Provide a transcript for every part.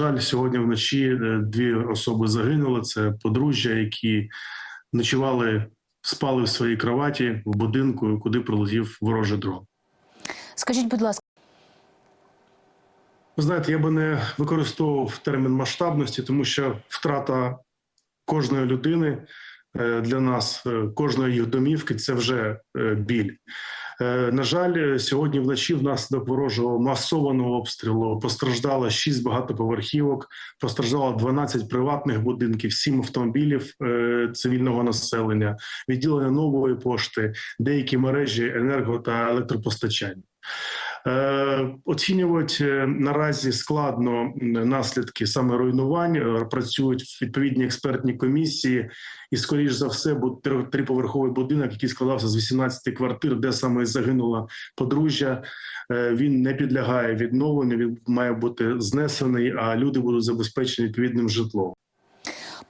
жаль, сьогодні вночі е, дві особи загинули. Це подружжя, які ночували, спали в своїй кроваті в будинку, куди прилетів ворожий дрон. Скажіть, будь ласка, Ви знаєте, я би не використовував термін масштабності, тому що втрата кожної людини е, для нас, е, кожної їх домівки це вже біль. Е, На жаль, сьогодні вночі внаслідок ворожого масованого обстрілу постраждало 6 багатоповерхівок, постраждало 12 приватних будинків, 7 автомобілів е, цивільного населення, відділення нової пошти, деякі мережі енерго та електропостачання. Е, Оцінювати е, наразі складно наслідки саме руйнувань. Е, Працюють відповідні експертні комісії, і скоріш за все, триповерховий будинок, який складався з 18 квартир, де саме загинула подружжя. Він не підлягає відновленню. Він має бути знесений, а люди будуть забезпечені відповідним житлом.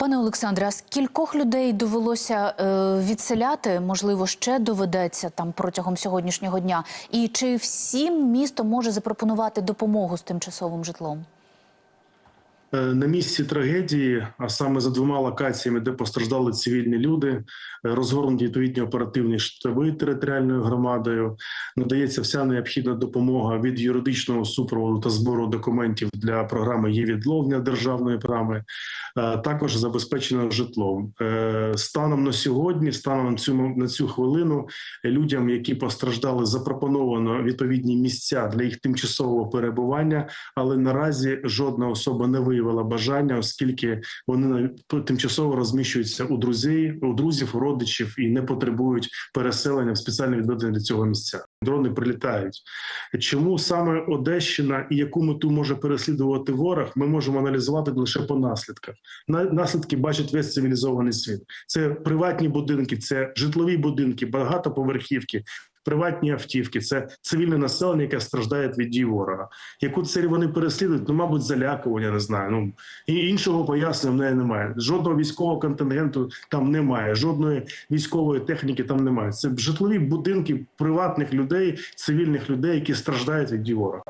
Пане Олександре, а скількох людей довелося е, відселяти? Можливо, ще доведеться там протягом сьогоднішнього дня? І чи всім місто може запропонувати допомогу з тимчасовим житлом? Е, На місці трагедії, а саме за двома локаціями, де постраждали цивільні люди, е, розгорнуті відповідні оперативні штаби територіальною громадою. Надається вся необхідна допомога від юридичного супроводу та збору документів для програми є відловня державної програми. е, Також забезпечено житлом. Станом на сьогодні, станом на цю хвилину, людям, які постраждали, запропоновано відповідні місця для їх тимчасового перебування, але наразі жодна особа не виявила бажання, оскільки вони тимчасово розміщуються у друзів, у друзів, у родичів і не потребують переселення в спеціально відведені для цього місця. Дрони прилітають. Чому саме Одещина і яку мету може переслідувати ворог, ми можемо аналізувати лише по наслідках. На- Наслідки бачить весь цивілізований світ. Це приватні будинки, це житлові будинки, багатоповерхівки, приватні автівки, це цивільне населення, яке страждає від дій ворога. Яку цель вони переслідують? Ну, мабуть, залякування, не знаю. Ну і іншого пояснення в неї немає. Жодного військового контингенту там немає, жодної військової техніки там немає. Це житлові будинки приватних людей, цивільних людей, які страждають від дій ворога.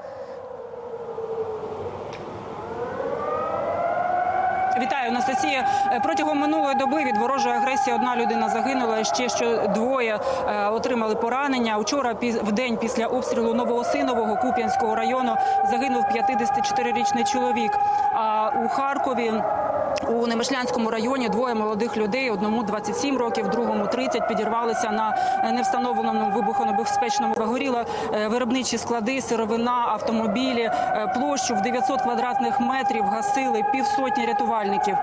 Вітаю, Анастасія. Е, Протягом минулої доби від ворожої агресії одна людина загинула. Ще що двоє е, отримали поранення. Учора піз- в день після обстрілу Новоосинового Куп'янського району загинув 54-річний чоловік. А у Харкові. У Немишлянському районі двоє молодих людей, одному 27 років, другому 30, підірвалися на невстановленому вибухонебезпечному вигоріла е, виробничі склади, сировина, автомобілі, Е, площу в 900 квадратних метрів гасили півсотні рятувальників.